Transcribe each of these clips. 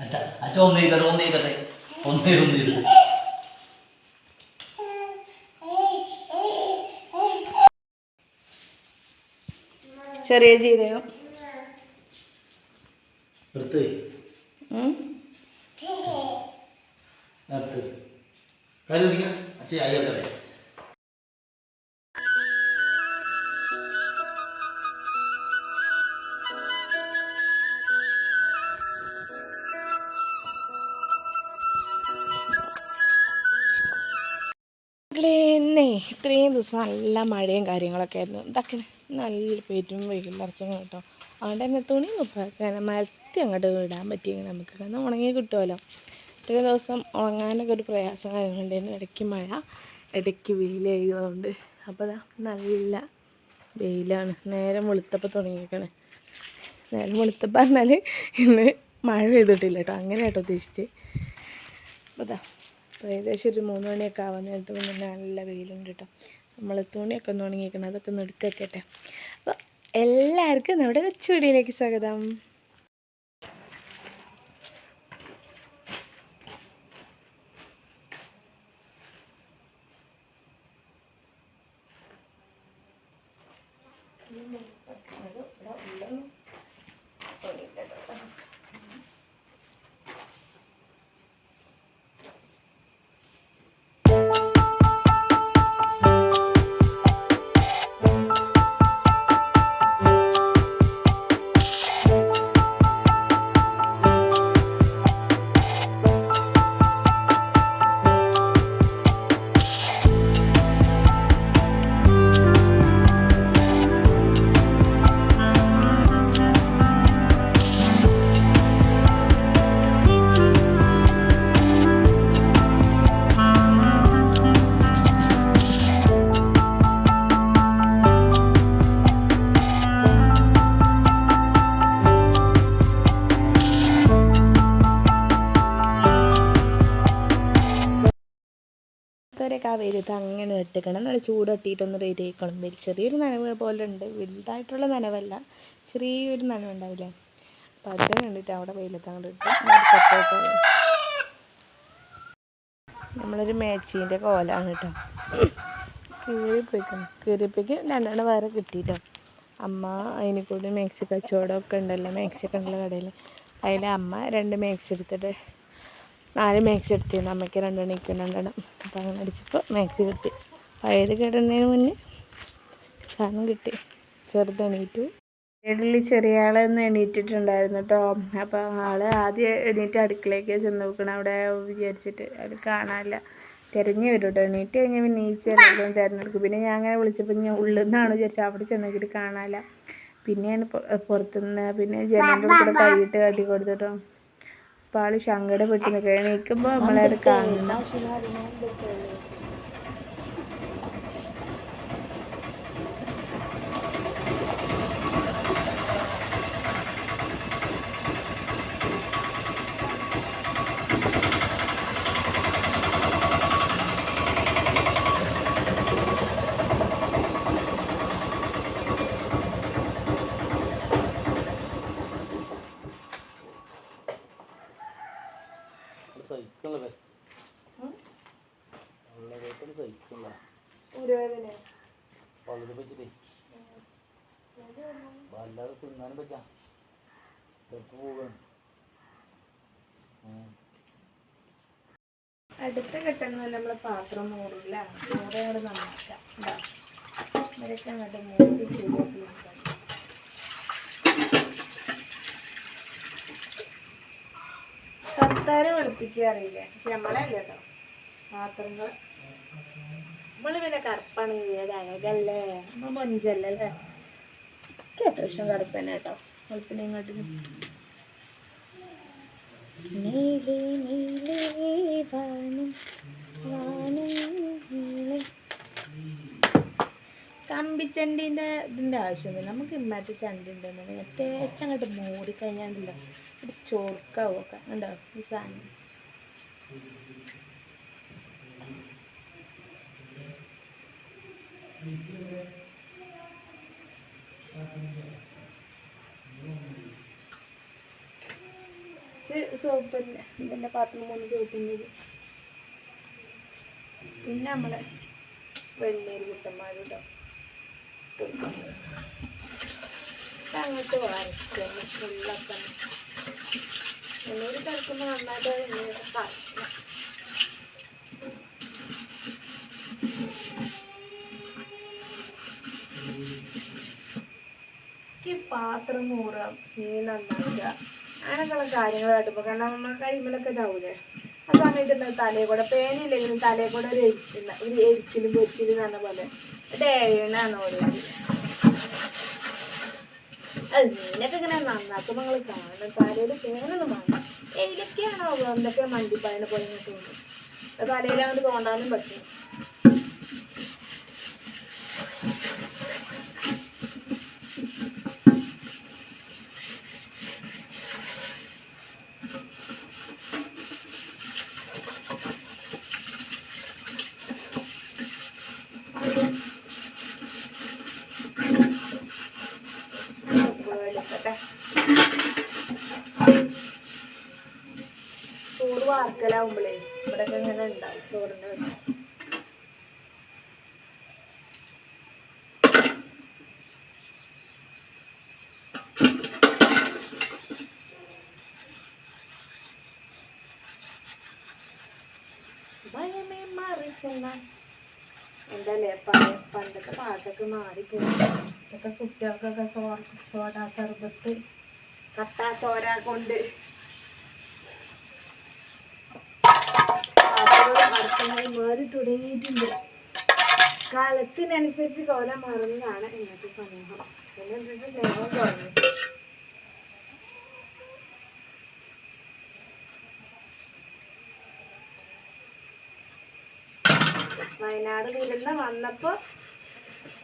അച്ഛ അച്ഛ ഒന്ന് ചെയ്തട്ടെ ഒന്ന് ചെയ്തട്ടെ. ഒന്ന് ചെയ്ത് ഒന്ന് ചെയ്ത് ചെറിയ ജീരകം. നിർത്ത്. നിർത്ത്. കാര്യം അച്ഛ അയ്യല്ലേ ഇത്രയും ദിവസം നല്ല മഴയും കാര്യങ്ങളൊക്കെ ആയിരുന്നു. ഇതൊക്കെ നല്ല പെരും വെയിലറച്ചങ്ങ് കേട്ടോ. അതുകൊണ്ട് തന്നെ തുണി കുപ്പാക്കാൻ മരത്തി അങ്ങോട്ട് ഇടാൻ പറ്റിയെങ്കിൽ നമുക്ക് കാരണം ഉണങ്ങി കിട്ടുമല്ലോ. ഇത്രയും ദിവസം ഉണങ്ങാനൊക്കെ ഒരു പ്രയാസം കാര്യങ്ങളുണ്ടായിരുന്നു ഇടയ്ക്ക് മഴ ഇടയ്ക്ക് വെയിൽ ആയതുകൊണ്ട്. അപ്പോൾ അതാ നല്ല വെയിലാണ്. നേരം വെളുത്തപ്പോൾ തുടങ്ങിയേക്കണേ. നേരം വെളുത്തപ്പോൾ പറഞ്ഞാൽ ഇന്ന് മഴ പെയ്തിട്ടില്ല കേട്ടോ. അങ്ങനെ കേട്ടോ ഉദ്ദേശിച്ച് അപ്പോൾ ദാ അപ്പോൾ ഏകദേശം ഒരു മൂന്ന് മണിയൊക്കെ ആവാൻ നേരത്ത് പിന്നെ നല്ല വെയിലുണ്ട് കേട്ടോ നമ്മൾ തുണിയൊക്കെ ഒന്ന് ഉണങ്ങിയിരിക്കണം അതൊക്കെ ഒന്ന് എടുത്ത് വെക്കട്ടെ അപ്പോൾ എല്ലാവർക്കും നമ്മുടെ കൊച്ചു വീഡിയോയിലേക്ക് സ്വാഗതം. ഇതുവരെയൊക്കെ ആ വരുത് അങ്ങനെ ഇട്ടിക്കണം നല്ല ചൂട് തട്ടിയിട്ടൊന്ന് റെഡി വെയിൽ ചെറിയൊരു നനവ് പോലെ ഉണ്ട് വലുതായിട്ടുള്ള നനവല്ല. ചെറിയൊരു നനവുണ്ടാവില്ലേ? അപ്പോൾ അതിന് വേണ്ടിയിട്ട് അവിടെ വെയിലത്ത് അങ്ങോട്ട് ഇട്ട് നമ്മളൊരു മേച്ചീന്റെ കോലാണ് കേട്ടോ കീറിപ്പോയിക്കണം. കീറിപ്പിക്ക് രണ്ടെണ്ണം വേറെ കിട്ടിയിട്ടോ അമ്മ അതിനെ കൂടി മാക്സി കച്ചവടമൊക്കെ ഉണ്ടല്ലോ. മാക്സി ഉണ്ടല്ലോ കടയിൽ അതിൽ അമ്മ രണ്ട് മാക്സി എടുത്തിട്ട് നാല് മാക്സി എടുത്തിരുന്നു. അമ്മയ്ക്ക് രണ്ടെണ്ണം എനിക്ക് രണ്ടെണ്ണം. അപ്പോൾ അങ്ങനെ അടിച്ചപ്പോൾ മാക്സി കിട്ടി. പഴയത് കിടന്നതിന് മുന്നേ സാധനം കിട്ടി. ചെറുത് എണീറ്റു. ഏടിൽ ചെറിയ ആളൊന്ന് എണീറ്റിട്ടുണ്ടായിരുന്നു കേട്ടോ അപ്പോൾ ആൾ ആദ്യം എണീറ്റ് അടുക്കളയ്ക്ക് ചെന്ന് നോക്കണം. അവിടെ വിചാരിച്ചിട്ട് അത് കാണാനില്ല. തിരഞ്ഞു വരും കേട്ടോ എണീറ്റ് കഴിഞ്ഞാൽ പിന്നെ ഈ ചെറുതും തിരഞ്ഞെടുക്കും. പിന്നെ ഞാൻ അങ്ങനെ വിളിച്ചപ്പോൾ ഞാൻ ഉള്ളിൽ നിന്നാണ് വിചാരിച്ചത്. അവിടെ ചെന്നിട്ട് കാണാനില്ല. പിന്നെ ഞാൻ പൊ- പുറത്തുനിന്ന് പിന്നെ ജനലിന്റെ കൂടെ കൈയിട്ട് കാട്ടി കൊടുത്തിട്ടോ അപ്പോൾ ആൾ സങ്കടപ്പെട്ട് നിൽക്കുക എണീക്കുമ്പോൾ നമ്മളത് കാണണം. സഹിക്കുള്ള ബെസ്റ്റ് പകുതി വെച്ചിട്ടേ വല്ലാതെ തിന്നാനും പറ്റാ എപ്പോ പോവാണ് അടുത്ത ഘട്ടങ്ങളിൽ നമ്മൾ പാത്രം മൂറില്ല മൂടെ അങ്ങോട്ട് നന്നാക്കാം ഇതാ. ഇവരൊക്കെ അങ്ങോട്ട് മൂടി ശരിയാക്കി കത്താറ് വെളുപ്പിക്കുക അറിയില്ലേ? പക്ഷെ നമ്മളല്ല കേട്ടോ പാത്രങ്ങൾ നമ്മൾ പിന്നെ കറുപ്പാണ് അഴകല്ലേ? നമ്മൾ മൊഞ്ചല്ലേ കേട്ടോ ഇഷ്ടം കറുപ്പ് തന്നെ കേട്ടോ വെളുപ്പിനെ ഇങ്ങോട്ട് നീലേ നീലേ വാനം. കമ്പിച്ചണ്ടീന്റെ ഇതിന്റെ ആവശ്യമൊന്നുമില്ല നമുക്ക് ഇമ്മത്തെ ചണ്ടി ഉണ്ടെന്നുണ്ടെങ്കിൽ അങ്ങോട്ട് മൂടിക്കഴിഞ്ഞാണ്ടല്ലോ. ഒരു ചോർക്കാവൊക്കെ. ഉണ്ടോ ഈ സാധനം. സോപ്പിന്റെ ഇതിന്റെ പാത്രം മൂന്ന് സോപ്പിന്റെ പിന്നെ നമ്മളെ വെണ്ണീർ കുട്ടന്മാരുണ്ടോ അങ്ങോട്ട് വരയ്ക്കണം ഫുള്ളാക്കണം എന്നോട് കിടക്കുമ്പോൾ നന്നായിട്ട് പാത്രം മൂറുക നീ നന്നാക്കുക അങ്ങനെയൊക്കെയുള്ള കാര്യങ്ങൾ കേട്ടപ്പോൾ കാരണം നമ്മൾ കഴിയുമ്പോഴൊക്കെ ഇതാവൂലേ? ആ സമയത്ത് എന്താ തലയിൽ കൂടെ പേനയില്ലെങ്കിലും തലയിൽ കൂടെ ഒരു എരിച്ചിലും പൊരിച്ചിലും എന്ന് പറഞ്ഞ പോലെ. ഡേണാണ് ഓരോ അത് മീനൊക്കെ ഇങ്ങനെ നന്നാക്കുമ്പോൾ നിങ്ങൾ കാണും തലയിൽ പേനൊന്നും വേണ്ട. ഏലൊക്കെയാണോ എന്തൊക്കെ പോലെ തോന്നും തലയിൽ അങ്ങോട്ട് തോണ്ടാനും പറ്റും. വാർക്കലാവുമ്പോഴേ ഇവിടെ ഇങ്ങനെ ഉണ്ടാവും ചോറിന്റെ ഭയമേ മാറിച്ചെന്നാൽ എന്തല്ലേ പണ്ടത്തെ പാട്ടൊക്കെ മാറിപ്പോയി. ഇതൊക്കെ കുട്ടികൾക്കൊക്കെ സോഡ സർബത്ത്. കട്ടാ ചോര കൊണ്ട്. മാറി തുടങ്ങിയിട്ടുണ്ട്. കാലത്തിനനുസരിച്ച് കോല മാറുന്നതാണ് ഇന്നത്തെ സമൂഹം. വയനാട് ദുരന്തം വന്നപ്പോൾ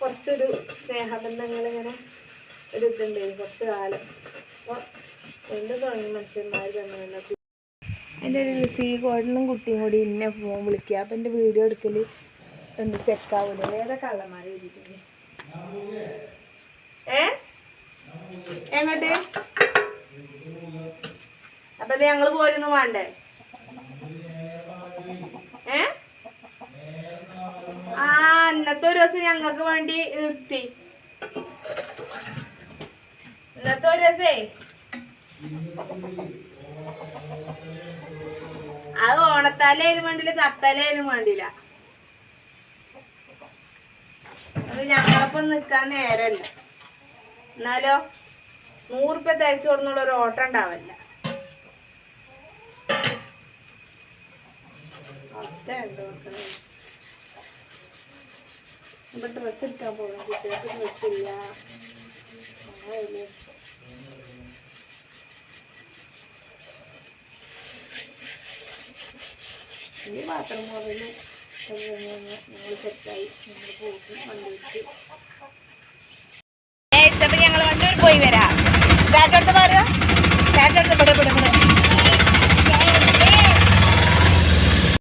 കുറച്ചൊരു സ്നേഹബന്ധങ്ങൾ ഇങ്ങനെ ഒരു ഇതുണ്ടായിരുന്നു കുറച്ച് കാലം. അപ്പോൾ വീണ്ടും തുടങ്ങി മനുഷ്യന്മാർ തമ്മിലുള്ള കു- എന്റെ ഒരു സ്ത്രീ കോഴിനും കുട്ടിയും കൂടി എന്നെ ഫോൺ വിളിക്കുക അപ്പം എന്റെ വീഡിയോ എടുക്കൽ എന്ത് സെറ്റാവില്ല വേറെ കള്ളന്മാരെ എഴുതിയിട്ടുണ്ട് ഏ? എങ്ങോട്ട്? അപ്പം ഞങ്ങൾ പോരൊന്നും വേണ്ടേ? ഏ? ആ ഇന്നത്തെ ഒരു ദിവസം ഞങ്ങൾക്ക് വേണ്ടി നിർത്തി. ഇന്നത്തെ ഒരു ദിവസേ. അത് ഓണത്താലേലും വേണ്ടില്ല തത്താലേലും വേണ്ടില്ല. അത് ഞങ്ങളപ്പം നിക്കാൻ നേരല്ല എന്നാലോ നൂറുപ്യ തയ്ച്ചു കൊടുന്നുള്ള ഒരു ഓട്ടം ഉണ്ടാവില്ല. ഡ്രസ് ഇട്ടാ പോകാം ഇപ്പൊ ഡ്രസ്സ് എടുക്കാൻ പോകും കുട്ടികൾക്ക് ഈ പാത്രം അപ്പൊ ഞങ്ങൾ വണ്ടൂർ പോയി വരാം. ചാറ്റടുത്ത് മാറുക ചാറ്റടുത്ത് ഇവിടെ ഇവിടെ.